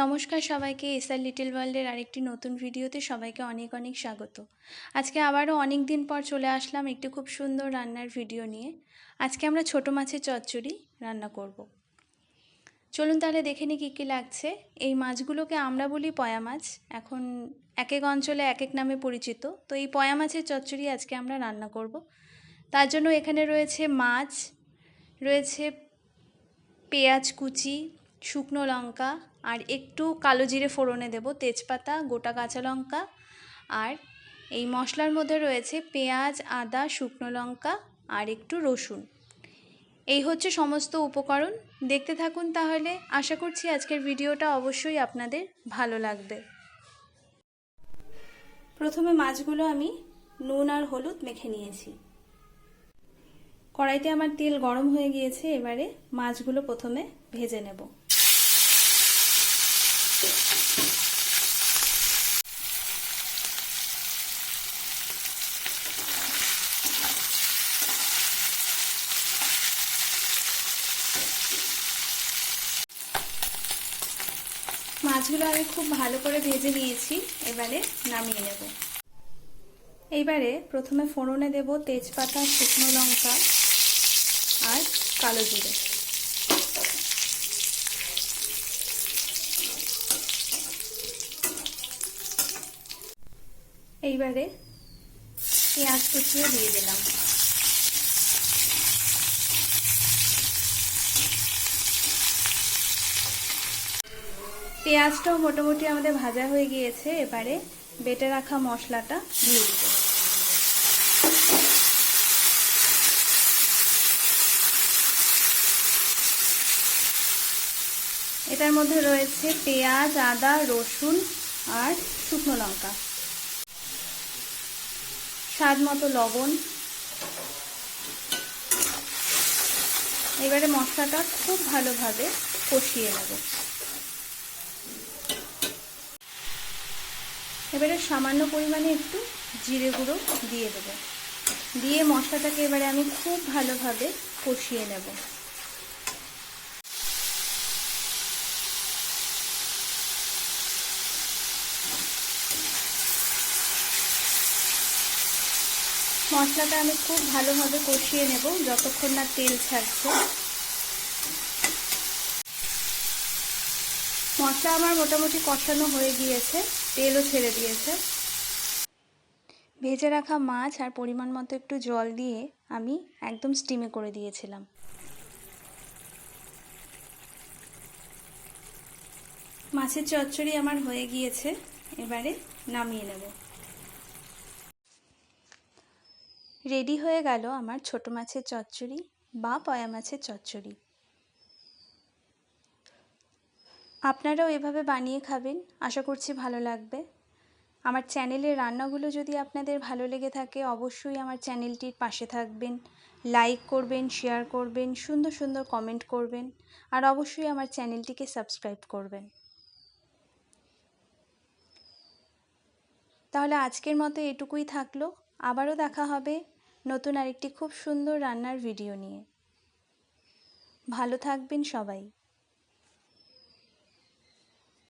নমস্কার সবাইকে SR little ওয়ার্ল্ডের আরেকটি নতুন ভিডিওতে সবাইকে অনেক অনেক স্বাগত। আজকে আবারও অনেক দিন পর চলে আসলাম একটি খুব সুন্দর রান্নার ভিডিও নিয়ে। আজকে আমরা ছোট মাছের চচ্চড়ি রান্না করব। চলুন তাহলে দেখে নিই কী কী লাগছে। এই মাছগুলোকে আমরা বলি পয়া মাছ। এখন এক এক অঞ্চলে এক এক নামে পরিচিত। তো এই পয়া মাছের চচ্চড়ি আজকে আমরা রান্না করব। তার জন্য এখানে রয়েছে মাছ, রয়েছে পেঁয়াজ কুচি শুকনো লঙ্কা আর একটু কালো জিরে ফোড়নে দেব, তেজপাতা, গোটা কাঁচা লঙ্কা আর এই মশলার মধ্যে রয়েছে পেঁয়াজ, আদা, শুকনো লঙ্কা আর একটু রসুন। এই হচ্ছে সমস্ত উপকরণ। দেখতে থাকুন তাহলে। আশা করছি আজকের ভিডিওটা অবশ্যই আপনাদের ভালো লাগবে। প্রথমে মাছগুলো আমি নুন আর হলুদ মেখে নিয়েছি। কড়াইতে আমার তেল গরম হয়ে গিয়েছে, এবারে মাছগুলো প্রথমে ভেজে নেব। মাছগুলো আমি খুব ভালো করে ভেজে নিয়েছি, এবারে নামিয়ে নেব। এইবারে প্রথমে ফোড়নে দেব তেজপাতা, শুকনো লঙ্কা আর কালো জিরে। এইবারে পেঁয়াজ কুচিয়ে দিয়ে দিলাম। পেঁয়াজটাও মোটামুটি আমাদের ভাজা হয়ে গিয়েছে, এবারে বেটে রাখা মশলাটা দিয়ে দিব। এটার মধ্যে রয়েছে পেঁয়াজ, আদা, রসুন আর শুকনো লঙ্কা। স্বাদ মতো লবণ। এবারে মশলাটা খুব ভালোভাবে কষিয়ে নেব। এবারে সামান্য পরিমাণে একটু জিরে গুঁড়ো দিয়ে দেবো। দিয়ে মশলাটাকে এবারে আমি খুব ভালোভাবে কষিয়ে নেব। মশলাটা আমি খুব ভালোভাবে কষিয়ে নেব, যতক্ষণ না তেল ছাড়ছে। মশলা আমার মোটামুটি কষানো হয়ে গিয়েছে, তেলও ছেড়ে দিয়েছে। ভেজে রাখা মাছ আর পরিমাণ মতো একটু জল দিয়ে আমি একদম স্টিমে করে দিয়েছিলাম। মাছের চচ্চড়ি আমার হয়ে গিয়েছে, এবারে নামিয়ে নেব। রেডি হয়ে গেল আমার ছোট মাছের চচ্চড়ি বা পয়া মাছের চচ্চড়ি। আপনারাও এভাবে বানিয়ে খাবেন, আশা করছি ভালো লাগবে। আমার চ্যানেলের রান্নাগুলো যদি আপনাদের ভালো লেগে থাকে, অবশ্যই আমার চ্যানেলটির পাশে থাকবেন, লাইক করবেন, শেয়ার করবেন, সুন্দর সুন্দর কমেন্ট করবেন, আর অবশ্যই আমার চ্যানেলটিকে সাবস্ক্রাইব করবেন। তাহলে আজকের মতো এটুকুই থাকল। আবারও দেখা হবে নতুন আরেকটি খুব সুন্দর রান্নার ভিডিও নিয়ে। ভালো থাকবেন সবাই।